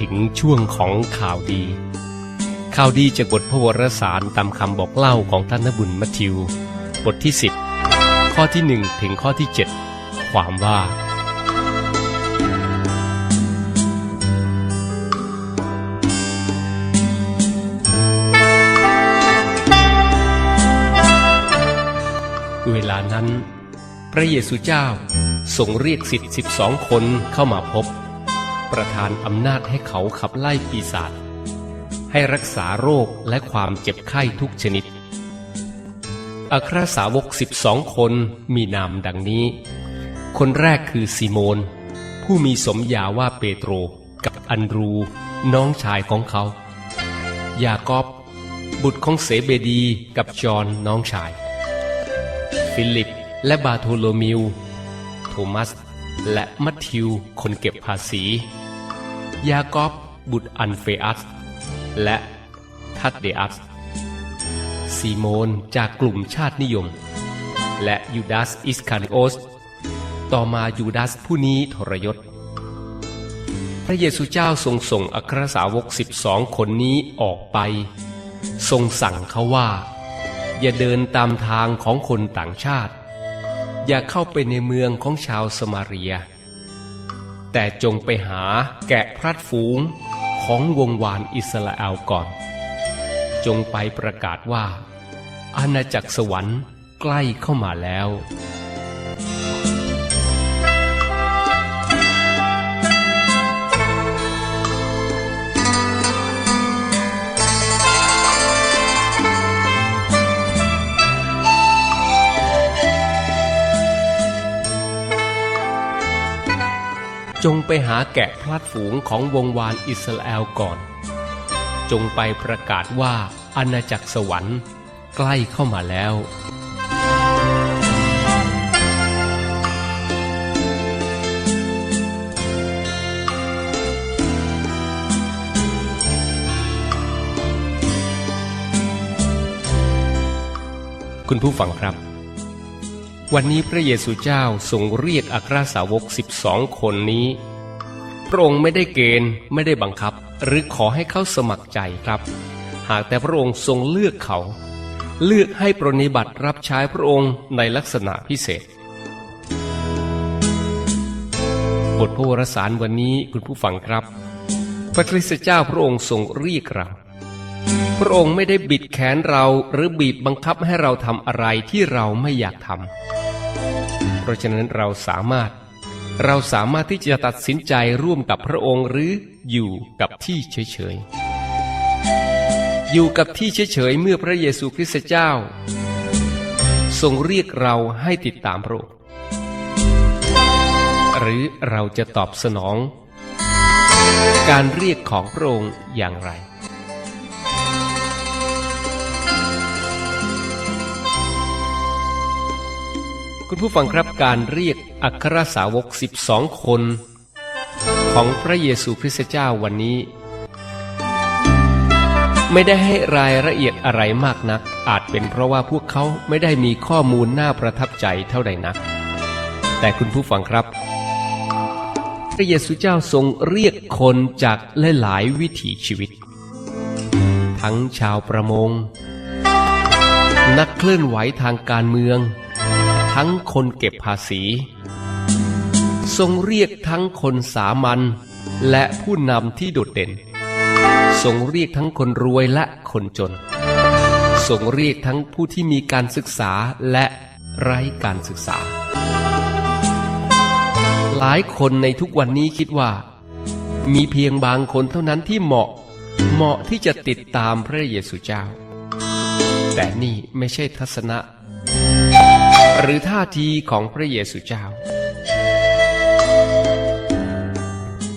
ถึงช่วงของข่าวดี ข่าวดีจากบทพระวรสารตามคำบอกเล่าของท่านนบุญมัทธิว บทที่ 10 ข้อที่ 1 ถึงข้อที่ 7 ความว่า เวลานั้น พระเยซูเจ้าทรงเรียกสิทธิ์สิบสองคนเข้ามาพบ ประทานอำนาจให้เขาขับไล่ปีศาจให้รักษาโรคและความเจ็บไข้ทุกชนิด อัครสาวกสิบองคนมีนามดังนี้ คนแรกคือซีโมน ผู้มีสมญาว่าเปโตรกับอันดรูน้องชายของเขา ยากอบ บุตรของเสเบดีกับจอห์นน้องชาย ฟิลิปและบาโทโลมิว โทมัส และมัทธิวคนเก็บภาษี ยากอบบุตรอันเฟอัส และทัดเดอัสซีโมนจากกลุ่มชาตินิยม และยูดาสอิสคาริโอส ต่อมายูดาสผู้นี้ทรยศ พระเยซูเจ้าทรงส่งอัครสาวกสิบสองคนนี้ออกไป ทรงสั่งเขาว่า อย่าเดินตามทางของคนต่างชาติ อย่าเข้าไปในเมืองของชาวสมาเรีย แต่จงไปหาแกะพลัดฝูงของวงวานอิสราเอลก่อน จงไปประกาศว่า อาณาจักรสวรรค์ใกล้เข้ามาแล้ว จงไปหาแกะพลัดฝูงของวงวานอิสราเอลก่อน จงไปประกาศว่าอาณาจักรสวรรค์ใกล้เข้ามาแล้ว คุณผู้ฟังครับ วันนี้พระเยซูเจ้าทรงเรียกอัครสาวกสิบสองคนนี้ พระองค์ไม่ได้เกณฑ์ไม่ได้บังคับ หรือขอให้เขาสมัครใจครับ หากแต่พระองค์ทรงเลือกเขา เลือกให้ปรนนิบัติรับใช้พระองค์ในลักษณะพิเศษ บทพระวรสารวันนี้คุณผู้ฟังครับ พระคริสต์เจ้าพระองค์ทรงเรียกเราพระองค์ไม่ได้บิดแขนเราหรือบีบบังคับให้เราทำอะไรที่เราไม่อยากทำ ราะฉะนั้นเราสามารถ เราสามารถที่จะตัดสินใจร่วมกับพระองค์หรืออยู่กับที่เฉยๆ อยู่กับที่เฉยๆเมื่อพระเยซูคริสต์เจ้า ทรงเรียกเราให้ติดตามพระองค์หรือเราจะตอบสนอง การเรียกของพระองค์อย่างไร คุณผู้ฟังครับการเรียกอัครสาวก 12 คน ของพระเยซูคริสต์เจ้าวันนี้ ไม่ได้ให้รายละเอียดอะไรมากนัก อาจเป็นเพราะว่าพวกเขาไม่ได้มีข้อมูลน่าประทับใจเท่าใดนัก แต่คุณผู้ฟังครับ พระเยซูเจ้าทรงเรียกคนจากหลายๆวิถีชีวิต ทั้งชาวประมง นักเคลื่อนไหวทางการเมือง ทั้งคนเก็บภาษี ทรงเรียกทั้งคนสามัญและผู้นำที่โดดเด่น ทรงเรียกทั้งคนรวยและคนจน ทรงเรียกทั้งผู้ที่มีการศึกษาและไร้การศึกษา หลายคนในทุกวันนี้คิดว่า มีเพียงบางคนเท่านั้นที่เหมาะเหมาะที่จะติดตามพระเยซูเจ้า แต่นี่ไม่ใช่ทัศนะ หรือท่าทีของพระเยซูเจ้า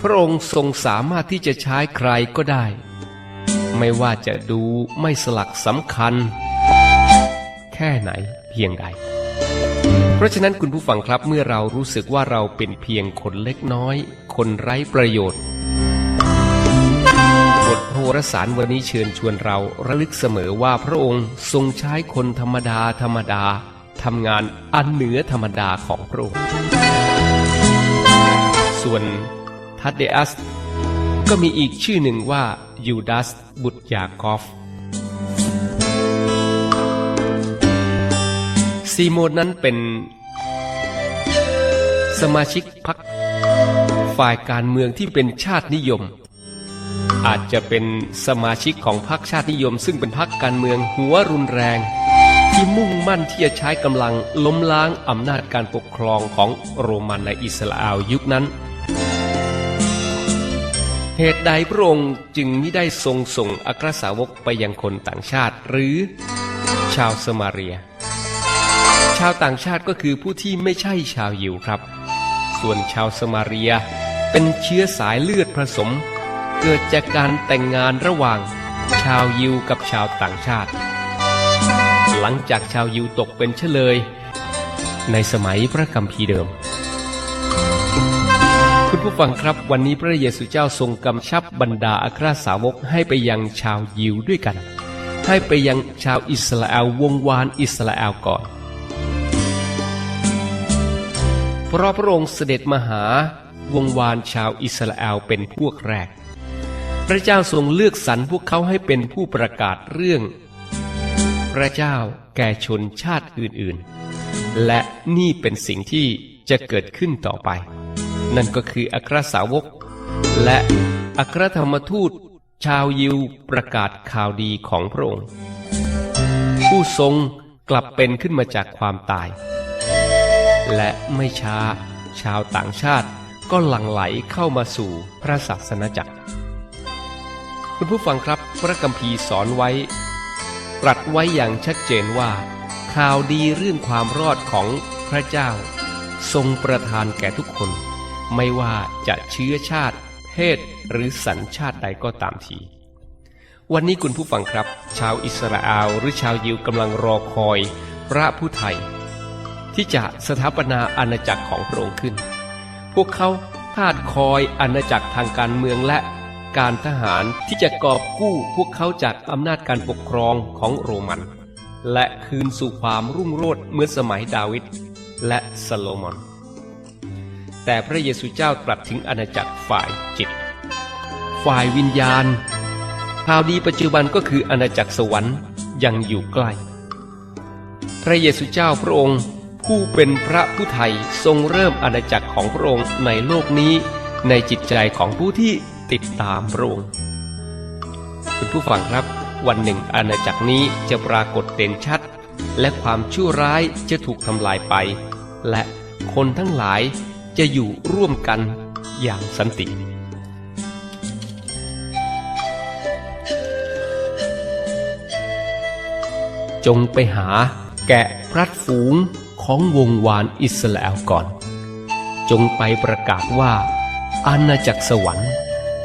พระองค์ทรงสามารถที่จะใช้ใครก็ได้ ไม่ว่าจะดูไม่สลักสำคัญ แค่ไหนเพียงใด เพราะฉะนั้นคุณผู้ฟังครับเมื่อเรารู้สึกว่าเราเป็นเพียงคนเล็กน้อย คนไร้ประโยชน์บทโหรสารวันนี้เชิญชวนเราระลึกเสมอว่าพระองค์ทรงใช้คนธรรมดาธรรมดา ทำงานอันเหนือธรรมดาของพระองค์ส่วนทัดเดอัส ก็มีอีกชื่อหนึ่งว่ายูดาสบุตรยากอฟซีโมนนั้นเป็น สมาชิกพรรคฝ่ายการเมืองที่เป็นชาตินิยม อาจจะเป็นสมาชิกของพรรคชาตินิยม ซึ่งเป็นพรรคการเมืองหัวรุนแรง ที่มุ่งมั่นที่จะใช้กำลังล้มล้างอำนาจการปกครองของโรมันในอิสราเอลยุคนั้น เหตุใดพระองค์จึงไม่ได้ทรงส่งอัครสาวกไปยังคนต่างชาติ หรือชาวสมาเรีย ชาวต่างชาติก็คือผู้ที่ไม่ใช่ชาวยิวครับ ส่วนชาวสมาเรียเป็นเชื้อสายเลือดผสม เกิดจากการแต่งงานระหว่างชาวยิวกับชาวต่างชาติ หลังจากชาวยิวตกเป็นเฉลย ในสมัยพระกัมภีร์เดิม คุณผู้ฟังครับวันนี้พระเยซูเจ้าทรงกำชับบรรดาอัครสาวกให้ไปยังชาวยิวด้วยกัน ให้ไปยังชาวอิสราเอลวงวานอิสราเอลก่อน เพราะพระองค์เสด็จมาหาวงวานชาวอิสราเอลเป็นพวกแรก พระเจ้าทรงเลือกสรรพวกเขาให้เป็นผู้ประกาศเรื่อง พระเจ้าแก่ชนชาติอื่นๆ และนี่เป็นสิ่งที่จะเกิดขึ้นต่อไป นั่นก็คืออัครสาวก และอัครธรรมทูต ชาวยิวประกาศข่าวดีของพระองค์ ผู้ทรงกลับเป็นขึ้นมาจากความตาย และไม่ช้า ชาวต่างชาติก็หลั่งไหลเข้ามาสู่พระศาสนาจักร คุณผู้ฟังครับพระคัมภีร์สอนไว้ ตรัสไว้อย่างชัดเจนว่า ข่าวดีเรื่องความรอดของพระเจ้า ทรงประทานแก่ทุกคน ไม่ว่าจะเชื้อชาติ เพศหรือสัญชาติใดก็ตามที วันนี้คุณผู้ฟังครับ ชาวอิสราเอลหรือชาวยิวกำลังรอคอย พระผู้ไทย ที่จะสถาปนาอาณาจักรของพระองค์ขึ้น พวกเขาคาดคอยอาณาจักรทางการเมืองและ การทหารที่จะกอบกู้พวกเขาจากอำนาจการปกครองของโรมัน และคืนสู่ความรุ่งโรจน์เหมือนสมัยดาวิดและซาโลมอน แต่พระเยซูเจ้าตรัสถึงอาณาจักรฝ่ายจิต ฝ่ายวิญญาณข่าวดีปัจจุบันก็คืออาณาจักรสวรรค์ยังอยู่ใกล้ พระเยซูเจ้าพระองค์ผู้เป็นพระผู้ไทยทรงเริ่มอาณาจักรของพระองค์ในโลกนี้ในจิตใจของผู้ที่ ติดตามพระองค์คุณผู้ฟังครับ วันหนึ่งอาณาจักรนี้จะปรากฏเด่นชัด และความชั่วร้ายจะถูกทำลายไป และคนทั้งหลายจะอยู่ร่วมกันอย่างสันติจงไปหาแกะพลัดฝูงของวงวานอิสราเอลก่อน จงไปประกาศว่าอาณาจักรสวรรค์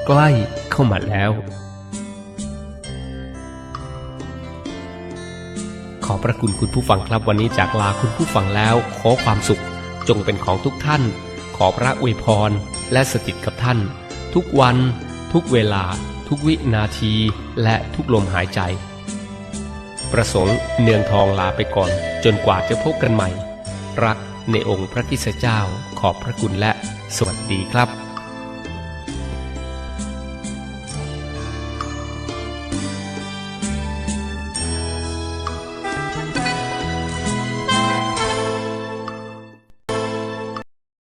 ใกล้เข้ามาแล้ว ขอพระคุณคุณผู้ฟังครับวันนี้จากลาคุณผู้ฟังแล้ว ขอความสุขจงเป็นของทุกท่าน ขอพระอวยพรและสถิตกับท่าน ทุกวัน ทุกเวลา ทุกวินาที และทุกลมหายใจ ประสงค์เนืองทองลาไปก่อน จนกว่าจะพบกันใหม่ รักในองค์พระคิดเจ้าขอบพระคุณและสวัสดีครับ